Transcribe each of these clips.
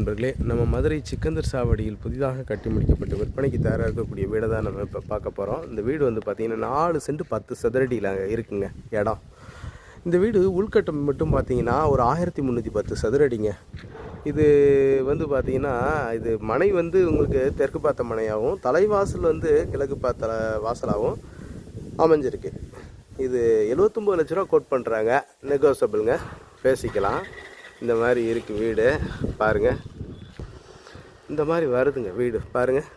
நண்பர்களே நம்ம மதுரை சிக்கந்தர் சாவடியில் புதிதாக கட்டி முடிக்கப்பட்டு விற்பனைக்கு தயாராக இருக்கக்கூடிய வீடை தான் நம்ம இப்போ பார்க்க போகிறோம் இந்த வீடு வந்து பார்த்திங்கன்னா நாலு சென்ட் பத்து சதுரடியில் இருக்குங்க இடம். இந்த வீடு உள்கட்டம் மட்டும் பார்த்தீங்கன்னா ஒரு ஆயிரத்தி முந்நூற்றி பத்து சதுரடிங்க. இது வந்து பார்த்திங்கன்னா இது மனை வந்து உங்களுக்கு தெற்கு பார்த்த மனையாகவும் தலைவாசல் வந்து கிழக்கு பார்த்த வாசலாகவும் அமைஞ்சிருக்கு. இது 79 லட்ச ரூபா கோட் பண்ணுறாங்க நெகோசபிளுங்க பேசிக்கலாம். இந்த மாதிரி இருக்குது வீடு பாருங்கள் இந்த மாதிரி வருதுங்க வீடு பாருங்கள்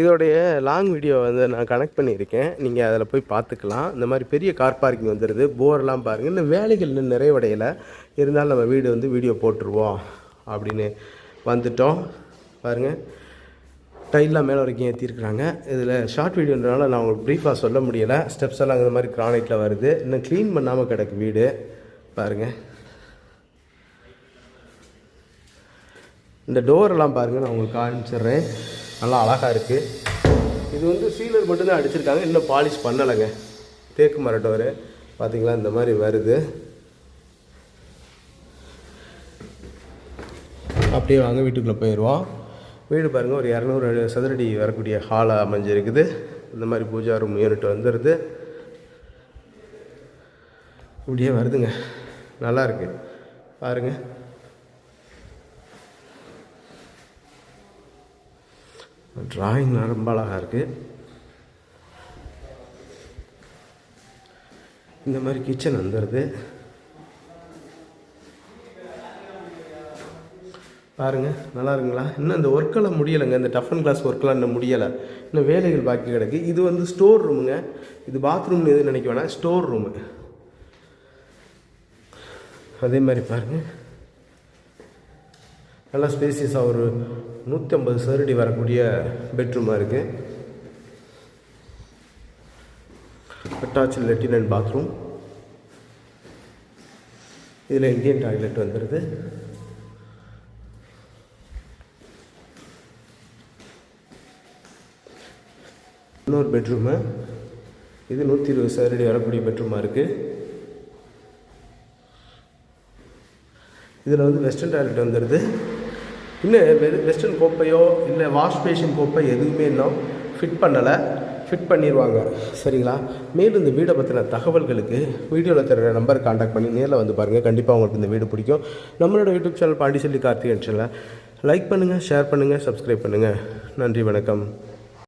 இதோடைய லாங் வீடியோ வந்து நான் கனெக்ட் பண்ணியிருக்கேன். நீங்கள் அதில் போய் பார்த்துக்கலாம். இந்த மாதிரி பெரிய கார் பார்க்கிங் வந்துடுது போர்லாம் பாருங்கள் இன்னும் வேலைகள் இன்னும் நிறைவடையலை. இருந்தாலும் நம்ம வீடு வந்து வீடியோ போட்டுருவோம் அப்படின்னு வந்துட்டோம். பாருங்கள் டைல்லாம் மேலே வரைக்கும் ஏற்றிருக்கிறாங்க இதில் ஷார்ட் வீடியோன்றனால நான் உங்களுக்கு ப்ரீஃபாக சொல்ல முடியலை. ஸ்டெப்ஸ் எல்லாம் இந்த மாதிரி கிரானைட்டில் வருது. இன்னும் க்ளீன் பண்ணாமல் கிடக்கு வீடு. பாருங்கள் இந்த டோரெல்லாம் பாருங்கள் நான் உங்களுக்கு காமிச்சிடுறேன். நல்லா அழகாக இருக்குது இது வந்து சீலர் மட்டும்தான் அடிச்சிருக்காங்க இன்னும் பாலிஷ் பண்ணலைங்க. தேக்கு மர டோரு பார்த்திங்களா இந்த மாதிரி வருது. அப்படியே வாங்க வீட்டுக்குள்ளே போயிடுவோம். வீடு பாருங்கள் ஒரு இரநூறு சதுரடி வரக்கூடிய ஹாலாக அமைஞ்சிருக்குது. இந்த மாதிரி பூஜா ரூம் யூனிட் வந்துடுது இப்படியே வருதுங்க. நல்லா பாருங்கள் டிராயிங் ரொம்ப அழகாக இருக்குது இந்த மாதிரி கிச்சன் வந்துடுது பாருங்கள் நல்லா இருக்குங்களா? இன்னும் இந்த ஒர்க்கெல்லாம் முடியலைங்க. இந்த டஃப் அண்ட் கிளாஸ் ஒர்க்கெல்லாம் இன்னும் முடியலை. இன்னும் வேலைகள் பாக்கி கிடக்கு. இது வந்து ஸ்டோர் ரூமுங்க இது பாத்ரூம்னு எதுவும் நினைக்க வேணாம். ஸ்டோர் ரூமு அதே மாதிரி பாருங்கள் நல்லா ஸ்பேசியஸாக ஒரு நூற்றி ஐம்பது சதுரடி வரக்கூடிய பெட்ரூமாக இருக்குது அட்டாச் லெட்டின் அண்ட் பாத்ரூம் இதில் இந்தியன் டாய்லெட் வந்துடுது இன்னொரு பெட்ரூமு இது நூற்றி இருபது சதுரடி வரக்கூடிய பெட்ரூமாக இருக்குது இதில் வந்து வெஸ்டர்ன் டாய்லெட் வந்துடுது இன்னும் வெஸ்டர்ன் கோப்பையோ இல்லை வாஷ் பேஷன் கோப்பை எதுவுமே இன்னும் ஃபிட் பண்ணலை. ஃபிட் பண்ணிடுவாங்க சரிங்களா? மேலும் இந்த வீடை பற்றின தகவல்களுக்கு வீடியோவில் தர நம்பர் காண்டாக்ட் பண்ணி நேரில் வந்து பாருங்கள் கண்டிப்பாக உங்களுக்கு இந்த வீடு பிடிக்கும். நம்மளோட யூடியூப் சேனல் பாண்டிச்செல்வி கார்த்திகன் சேனலை லைக் பண்ணுங்கள் ஷேர் பண்ணுங்கள் சப்ஸ்கிரைப் பண்ணுங்கள் நன்றி வணக்கம்.